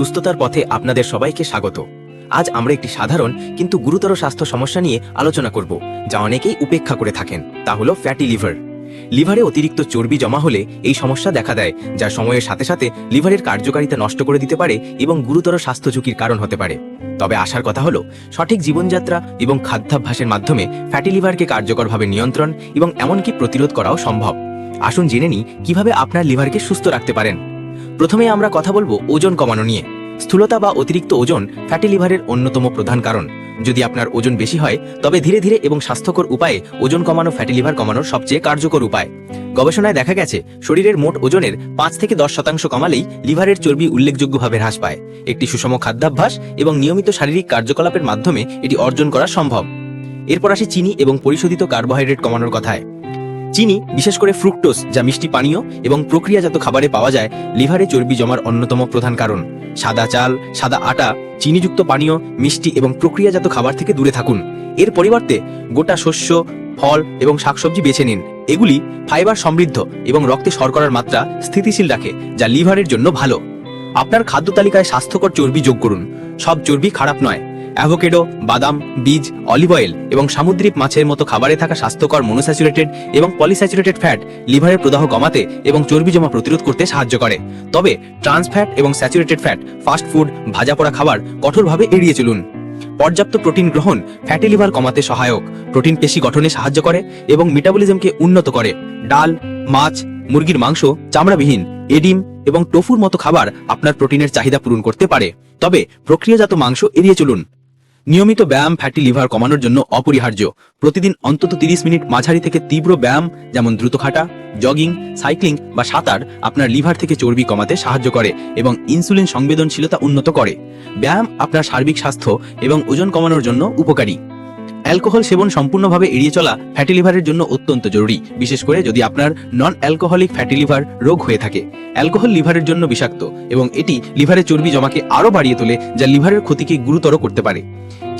সুস্থতার পথে আপনাদের সবাইকে স্বাগত। আজ আমরা একটি সাধারণ কিন্তু গুরুতর স্বাস্থ্য সমস্যা নিয়ে আলোচনা করব, যা অনেকেই উপেক্ষা করে থাকেন। তা হলো ফ্যাটি লিভার লিভারে অতিরিক্ত চর্বি জমা হলে এই সমস্যা দেখা দেয়, যা সময়ের সাথে সাথে লিভারের কার্যকারিতা নষ্ট করে দিতে পারে এবং গুরুতর স্বাস্থ্য ঝুঁকির কারণ হতে পারে। তবে আসার কথা হলো, সঠিক জীবনযাত্রা এবং খাদ্যাভ্যাসের মাধ্যমে ফ্যাটি লিভারকে কার্যকরভাবে নিয়ন্ত্রণ এবং এমনকি প্রতিরোধ করাও সম্ভব। আসুন জেনে নিই, কীভাবে আপনার লিভারকে সুস্থ রাখতে পারেন। প্রথমে আমরা কথা বলব ওজন কমানো নিয়ে। স্থূলতা বা অতিরিক্ত ওজন ফ্যাটি লিভারের অন্যতম প্রধান কারণ। যদি আপনার ওজন বেশি হয়, তবে ধীরে ধীরে এবং স্বাস্থ্যকর উপায়ে ওজন কমানো ফ্যাটি লিভার কমানোর সবচেয়ে কার্যকর উপায়। গবেষণায় দেখা গেছে, শরীরের মোট ওজনের পাঁচ থেকে দশ শতাংশ কমালেই লিভারের চর্বি উল্লেখযোগ্যভাবে হ্রাস পায়। একটি সুষম খাদ্যাভ্যাস এবং নিয়মিত শারীরিক কার্যকলাপের মাধ্যমে এটি অর্জন করা সম্ভব। এরপর আসি চিনি এবং পরিশোধিত কার্বোহাইড্রেট কমানোর কথায়। চিনি, বিশেষ করে ফ্রুক্টোজ যা মিষ্টি পানীয় এবং প্রক্রিয়াজাত খাবারে পাওয়া যায়, লিভারে চর্বি জমার অন্যতম প্রধান কারণ। সাদা চাল, সাদা আটা, চিনিযুক্ত পানীয়, মিষ্টি এবং প্রক্রিয়াজাত খাবার থেকে দূরে থাকুন। এর পরিবর্তে গোটা শস্য, ফল এবং শাকসবজি বেছে নিন। এগুলি ফাইবার সমৃদ্ধ এবং রক্তে শর্করার মাত্রা স্থিতিশীল রাখে, যা লিভারের জন্য ভালো। আপনার খাদ্য তালিকায় স্বাস্থ্যকর চর্বি যোগ করুন। সব চর্বি খারাপ নয়। অ্যাভোকেডো, বাদাম, বীজ, অলিভ অয়েল এবং সামুদ্রিক মাছের মতো খাবারে থাকা স্বাস্থ্যকর মনোস্যাচুরেটেড এবং পলিস্যাচুরেটেড ফ্যাট লিভারের প্রদাহ কমাতে এবং চর্বি জমা প্রতিরোধ করতে সাহায্য করে। তবে ট্রান্স ফ্যাট এবং স্যাচুরেটেড ফ্যাট, ফাস্ট ফুড, ভাজা পোড়া খাবার কঠোরভাবে এড়িয়ে চলুন। পর্যাপ্ত প্রোটিন গ্রহণ ফ্যাটি লিভার কমাতে সহায়ক। প্রোটিন পেশি গঠনে সাহায্য করে এবং মেটাবলিজমকে উন্নত করে। ডাল, মাছ, মুরগির মাংস, চামড়াবিহীন, এডিম এবং টোফুর মতো খাবার আপনার প্রোটিনের চাহিদা পূরণ করতে পারে। তবে প্রক্রিয়াজাত মাংস এড়িয়ে চলুন। নিয়মিত ব্যায়াম ফ্যাটি লিভার কমানোর জন্য অপরিহার্য। প্রতিদিন অন্তত তিরিশ মিনিট মাঝারি থেকে তীব্র ব্যায়াম, যেমন দ্রুত খাটা জগিং সাইক্লিং বা সাঁতার আপনার লিভার থেকে চর্বি কমাতে সাহায্য করে এবং ইনসুলিন সংবেদনশীলতা উন্নত করে। ব্যায়াম আপনার সার্বিক স্বাস্থ্য এবং ওজন কমানোর জন্য উপকারী। অ্যালকোহল সেবন সম্পূর্ণভাবে এড়িয়ে চলা ফ্যাটি লিভারের জন্য অত্যন্ত জরুরি, বিশেষ করে যদি আপনার নন অ্যালকোহলিক ফ্যাটি লিভার রোগ হয়ে থাকে। অ্যালকোহল লিভারের জন্য বিষাক্ত এবং এটি লিভারের চর্বি জমাকে আরও বাড়িয়ে তোলে, যা লিভারের ক্ষতিকে গুরুতর করতে পারে।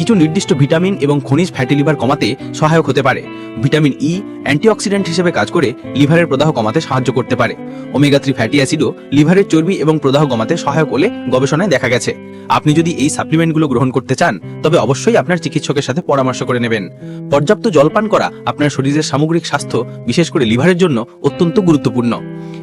কিছু নির্দিষ্ট ভিটামিন এবং খনিজ ফ্যাটি লিভার কমাতে সহায়ক হতে পারে। ভিটামিন ই অ্যান্টিঅক্সিডেন্ট হিসেবে কাজ করে লিভারের প্রদাহ কমাতে সাহায্য করতে পারে। ওমেগা থ্রি ফ্যাটি অ্যাসিডও লিভারের চর্বি এবং প্রদাহ কমাতে সহায়ক বলে গবেষণায় দেখা গেছে। আপনি যদি এই সাপ্লিমেন্টগুলো গ্রহণ করতে চান, তবে অবশ্যই আপনার চিকিৎসকের সাথে পরামর্শ করে নেবেন। পর্যাপ্ত জলপান করা আপনার শরীরের সামগ্রিক স্বাস্থ্য, বিশেষ করে লিভারের জন্য, অত্যন্ত গুরুত্বপূর্ণ।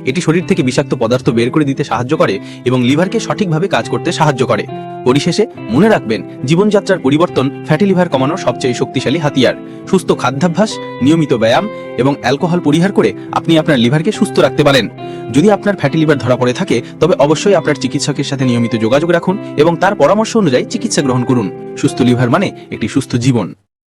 এটি শরীর থেকে বিষাক্ত পদার্থ বের করে দিতে সাহায্য করে এবং লিভারকে সঠিকভাবে কাজ করতে সাহায্য করে। পরিশেষে মনে রাখবেন, জীবনযাত্রার পরিবর্তন ফ্যাটি লিভার কমানোর সবচেয়ে শক্তিশালী হাতিয়ার। সুস্থ খাদ্যাভ্যাস, নিয়মিত ব্যায়াম এবং অ্যালকোহল পরিহার করে আপনি আপনার লিভারকে সুস্থ রাখতে পারেন। যদি আপনার ফ্যাটি লিভার ধরা পড়ে থাকে, তবে অবশ্যই আপনার চিকিৎসকের সাথে নিয়মিত যোগাযোগ রাখুন এবং তার পরামর্শ অনুযায়ী চিকিৎসা গ্রহণ করুন। সুস্থ লিভার মানে একটি সুস্থ জীবন।